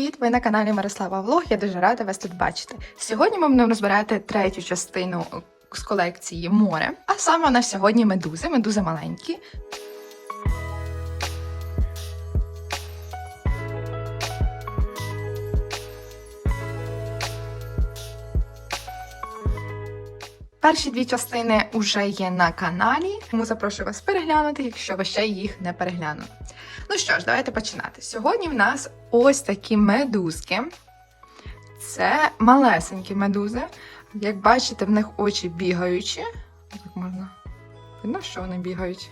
Привіт! Ви на каналі Мирослава Влог. Я дуже рада вас тут бачити. Сьогодні ми будемо розбирати третю частину з колекції море. А саме на сьогодні медузи, медузи маленькі. Перші дві частини вже є на каналі, тому запрошую вас переглянути, якщо ви ще їх не переглянули. Ну що ж, давайте починати. Сьогодні в нас ось такі медузки. Це малесенькі медузи. Як бачите, в них очі бігаючі. Як можна? Видно, що вони бігають.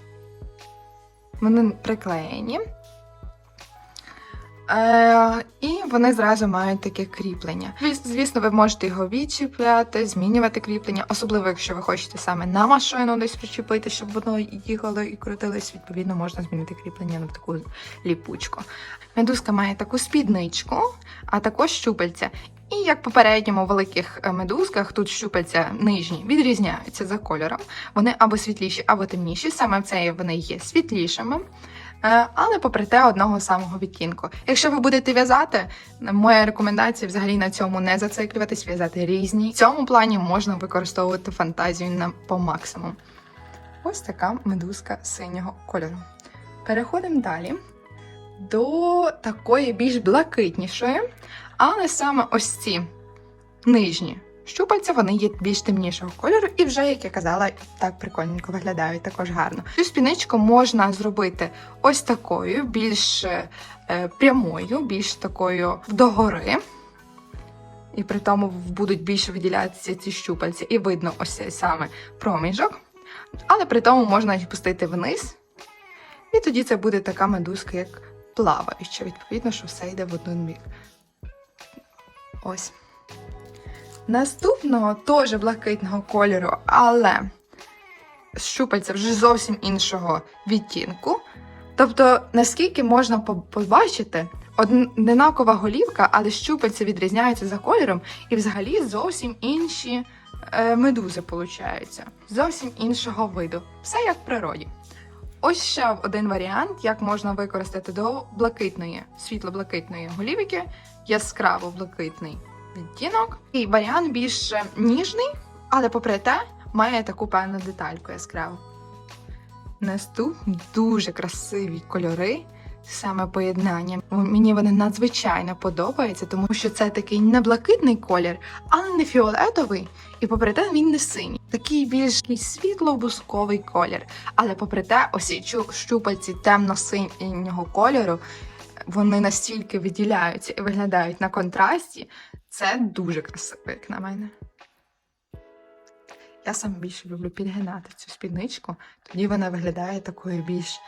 Вони приклеєні. Е, і вони зразу мають таке кріплення. Звісно, ви можете його відчіпляти, змінювати кріплення, особливо якщо ви хочете саме на машину десь причепити, щоб воно їхало і крутилось. Відповідно, можна змінити кріплення на таку ліпучку. Медузка має таку спідничку, а також щупальця. І як попередньому великих е, медузках, тут щупальця нижні відрізняються за кольором. Вони або світліші, або темніші. Саме в цей вони є світлішими. Е, але попри те одного самого відтінку. Якщо ви будете в'язати, моя рекомендація взагалі на цьому не зациклюватись, в'язати різні. В цьому плані можна використовувати фантазію на по максимуму. Ось така медузка синього кольору. Переходимо далі до такої більш блакитнішої, але саме ось ці нижні щупальця, вони є більш темнішого кольору, і вже, як я казала, так прикольненько виглядають також гарно. Цю спіничку можна зробити ось такою, більш е, прямою, більш такою догори. І при тому будуть більше виділятися ці щупальці, і видно ось саме проміжок. Але при тому можна їх пустити вниз. І тоді це буде така медузка, як плаваюча. Відповідно, що все йде в один бік. Ось. Наступного теж блакитного кольору, але щупальця вже зовсім іншого відтінку. Тобто, наскільки можна побачити, одинакова голівка, але щупальця відрізняються за кольором, і взагалі зовсім інші е, медузи получаються. Зовсім іншого виду. Все як в природі. Ось ще один варіант, як можна використати до блакитної, світло-блакитної голівки, яскраво блакитний відтінок. І варіант більш ніжний, але попри те має таку певну детальку яскраву. Наступні дуже красиві кольори, саме поєднання. Мені вони надзвичайно подобаються, тому що це такий не блакитний колір, але не фіолетовий, і попри те він не синій. Такий більш світло-бусковий колір. Але попри те, ось ці щупальці темно-синього кольору, вони настільки виділяються і виглядають на контрасті. Це дуже красиво, як на мене. Я саме більше люблю підгинати цю спідничку, тоді вона виглядає такою більш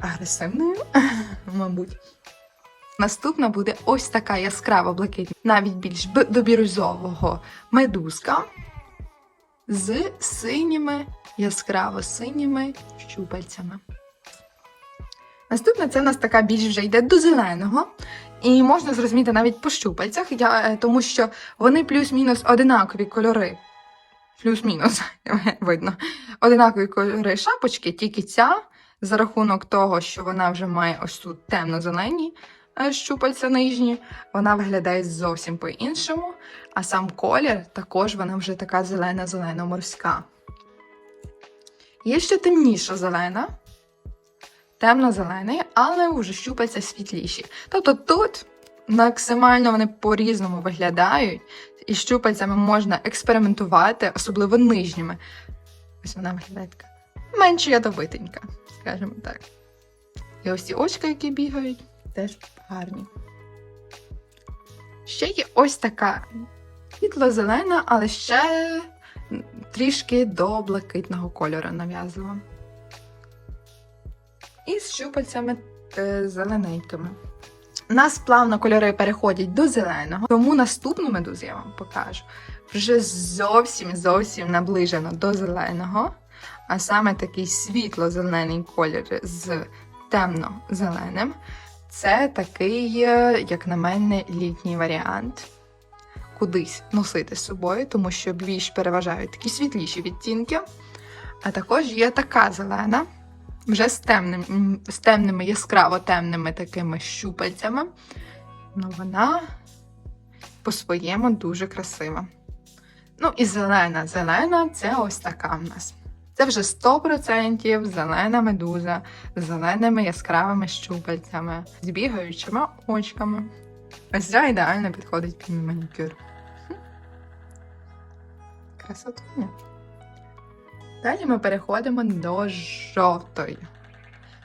агресивною, мабуть. Наступна буде ось така яскрава блакитна, навіть більш б- до бірюзового медузка з синіми, яскраво синіми щупальцями. Наступна це в нас така більш вже йде до зеленого. І можна зрозуміти навіть по щупальцях, я, е, тому що вони плюс-мінус одинакові кольори. Плюс-мінус, видно. Одинакові кольори шапочки, тільки ця, за рахунок того, що вона вже має ось тут темно-зелені е, щупальця нижні, вона виглядає зовсім по-іншому. А сам колір також вона вже така зелена-зелена морська. Є ще темніша зелена, темно-зелений, але вже щупальця світліші. Тобто тут максимально вони по-різному виглядають, і щупальцями можна експериментувати, особливо нижніми. Ось вона виглядає така менш ядовитенька, скажімо так. І ось ці очка, які бігають, теж гарні. Ще є ось така світло-зелена, але ще трішки до блакитного кольору нав'язова. І з щупальцями е, зелененькими. Нас плавно кольори переходять до зеленого, тому наступну медузу я вам покажу вже зовсім зовсім наближено до зеленого, а саме такий світло-зелений колір з темно-зеленим. Це такий, е, як на мене, літній варіант. Кудись носити з собою, тому що більш переважають такі світліші відтінки. А також є така зелена, вже з, темним, з темними, яскраво темними такими щупальцями. Ну, вона по-своєму дуже красива. Ну і зелена. Зелена це ось така в нас. Це вже 100% зелена медуза з зеленими яскравими щупальцями, з бігаючими очками. Ось ця ідеально підходить під манікюр. Красотуня. Далі ми переходимо до жовтої.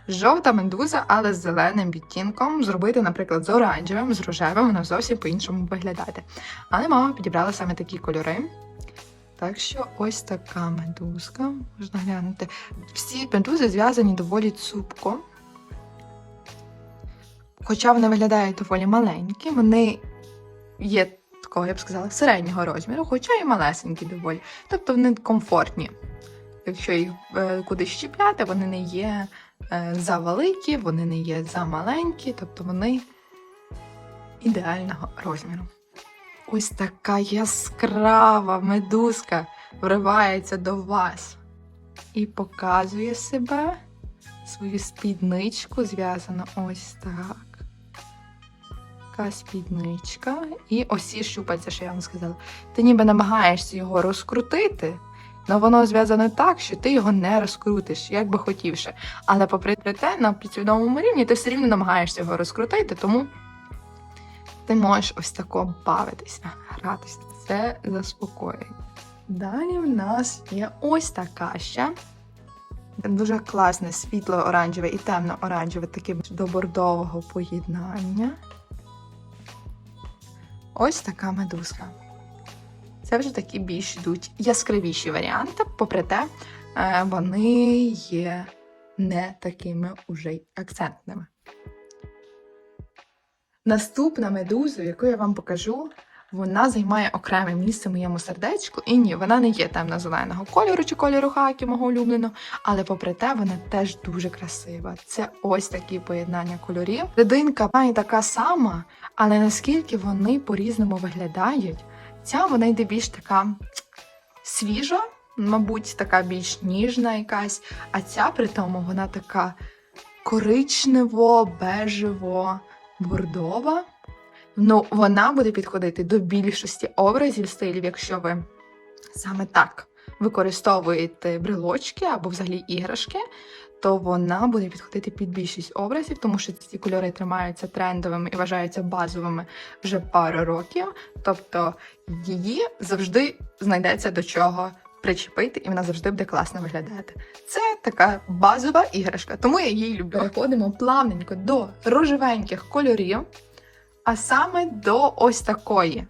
Жовта медуза, але з зеленим відтінком. Зробити, наприклад, з оранжевим, з рожевим, воно зовсім по-іншому виглядати. Але мама підібрала саме такі кольори. Так що ось така медузка. Можна глянути. Всі медузи зв'язані доволі цупко. Хоча вони виглядають доволі маленькі, вони є такого, я б сказала, середнього розміру, хоча і малесенькі доволі. Тобто вони комфортні. Якщо їх е, кудись щіпляти, вони не є е, за великі, вони не є за маленькі, тобто вони ідеального розміру. Ось така яскрава медузка вривається до вас і показує себе свою спідничку, зв'язану ось так. Така спідничка. І ось ці щупальця, що я вам сказала. Ти ніби намагаєшся його розкрутити, але воно зв'язане так, що ти його не розкрутиш, як би хотівши. Але попри те, на підсвідомому рівні ти все рівно намагаєшся його розкрутити, тому ти можеш ось тако бавитися, гратися. Це заспокоює. Далі в нас є ось така ще. Дуже класне світло-оранжеве і темно-оранжеве, таке до бордового поєднання. Ось така медузка. Це вже такі більш йдуть яскравіші варіанти, попри те, е, вони є не такими уже й акцентними. Наступна медуза, яку я вам покажу, вона займає окреме місце в моєму сердечку. І ні, вона не є темно-зеленого кольору чи кольору хакі, мого улюбленого, але попри те, вона теж дуже красива. Це ось такі поєднання кольорів. Серединка має така сама, але наскільки вони по-різному виглядають, ця вона йде більш така свіжа, мабуть, така більш ніжна якась, а ця при тому вона така коричнево, бежево, бордова. Ну, вона буде підходити до більшості образів стилів, якщо ви саме так використовуєте брелочки або взагалі іграшки, то вона буде підходити під більшість образів, тому що ці кольори тримаються трендовими і вважаються базовими вже пару років. Тобто її завжди знайдеться до чого причепити, і вона завжди буде класно виглядати. Це така базова іграшка, тому я її люблю. Переходимо плавненько до рожевеньких кольорів, а саме до ось такої.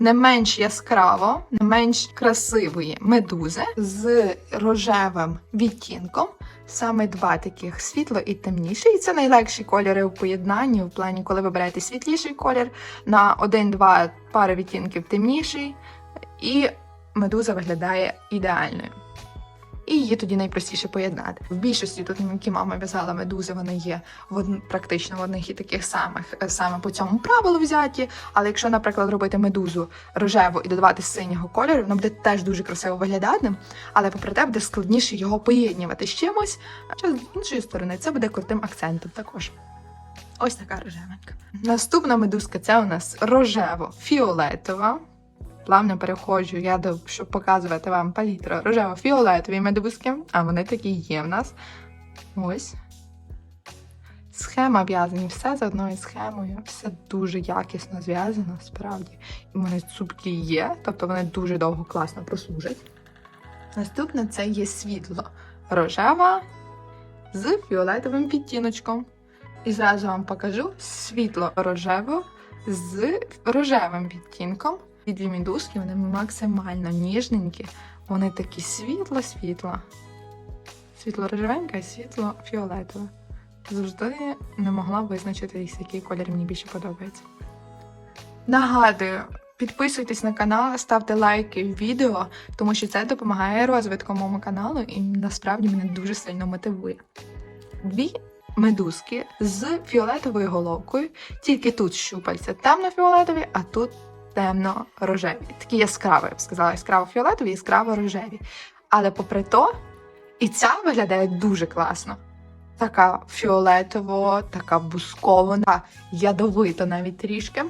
Не менш яскраво, не менш красивої медузи з рожевим відтінком. Саме два таких світло і темніше. І це найлегші кольори у поєднанні, в плані, коли ви берете світліший колір на один-два пари відтінків темніший, і медуза виглядає ідеальною. І її тоді найпростіше поєднати. В більшості тут, які мама в'язала медузи, вони є в практично в одних і таких самих е, саме по цьому правилу взяті. Але якщо, наприклад, робити медузу рожеву і додавати синього кольору, воно буде теж дуже красиво виглядати, але попри те буде складніше його поєднувати з чимось. А з іншої сторони, це буде крутим акцентом також. Ось така рожевенька. Наступна медузка це у нас рожево-фіолетова. Плавно переходжу я до щоб показувати вам палітру рожево-фіолетові медузки, а вони такі є в нас. Ось. Схема в'язані, все за одною схемою, все дуже якісно зв'язано, справді. І вони цупкі є, тобто вони дуже довго класно прослужать. Наступне це є світло рожева з фіолетовим відтіночком. І зразу вам покажу світло рожево з рожевим відтінком. Ці дві мідузки вони максимально ніжненькі, вони такі світло-світло. Світло-рожевеньке і світло-фіолетове. Завжди не могла визначити, який колір мені більше подобається. Нагадую, підписуйтесь на канал, ставте лайки в відео, тому що це допомагає розвитку моєму каналу і насправді мене дуже сильно мотивує. Дві медузки з фіолетовою головкою, тільки тут щупальця темно-фіолетові, а тут темно-рожеві. Такі яскраві, я б сказала, яскраво-фіолетові, яскраво-рожеві. Але попри то, і ця виглядає дуже класно. така фіолетово, така бускована, ядовито навіть трішки.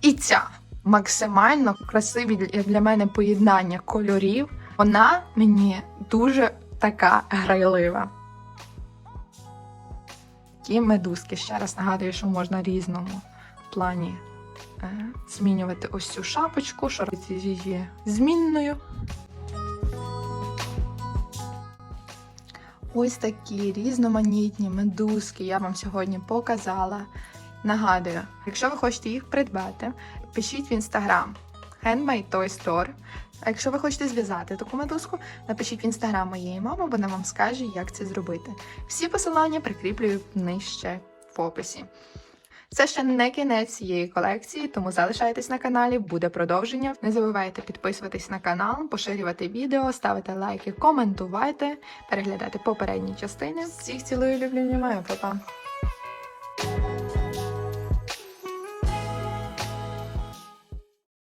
І ця максимально красиві для- мене поєднання кольорів. Вона мені дуже така грайлива. Ті медузки. Ще раз нагадую, що можна різному плані змінювати ось цю шапочку, що робити її змінною. Ось такі різноманітні медузки я вам сьогодні показала. Нагадую, якщо ви хочете їх придбати, пишіть в інстаграм Handmade Toy Store. А якщо ви хочете зв'язати таку медузку, напишіть в інстаграм моєї мами, вона вам скаже, як це зробити. Всі посилання прикріплюю нижче в описі. Це ще не кінець цієї колекції, тому залишайтесь на каналі, буде продовження. Не забувайте підписуватись на канал, поширювати відео, ставити лайки, коментувати, переглядати попередні частини. Всіх цілую, люблю, німаю, па-па!